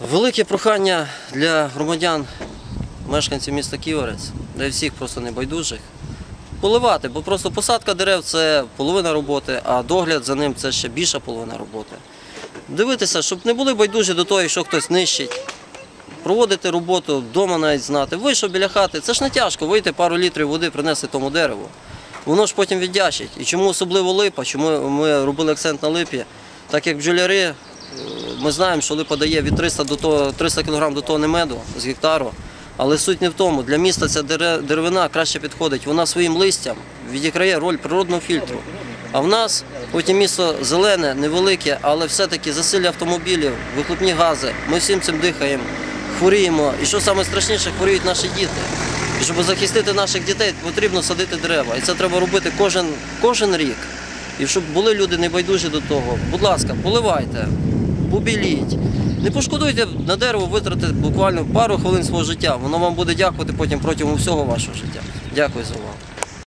Велике прохання для громадян, мешканців міста Ківерець, для всіх просто небайдужих. Поливати, бо просто посадка дерев це половина роботи, а догляд за ним це ще більша половина роботи. Дивитися, щоб не були байдужі до того, якщо хтось нищить. Проводити роботу вдома навіть знати. Вийшов біля хати, це ж не тяжко, вийти пару літрів води, принести тому дереву. Воно ж потім віддячить. І чому особливо липа, чому ми робили акцент на липі, так як бджоляри, ми знаємо, що липа дає від 300 до того, 300 кг до тонни меду з гектару. Але суть не в тому. Для міста ця дере- деревина краще підходить. Вона своїм листям відіграє роль природного фільтру. А в нас потім місто зелене, невелике, але все-таки засилля автомобілів, вихлопні гази. Ми всім цим дихаємо, хворіємо. І що саме страшніше, хворіють наші діти. І щоб захистити наших дітей, потрібно садити дерева. І це треба робити кожен, кожен рік. І щоб були люди небайдужі до того, будь ласка, поливайте, побіліть. Не пошкодуйте на дерево витратити буквально пару хвилин свого життя. Воно вам буде дякувати потім протягом всього вашого життя. Дякую за увагу.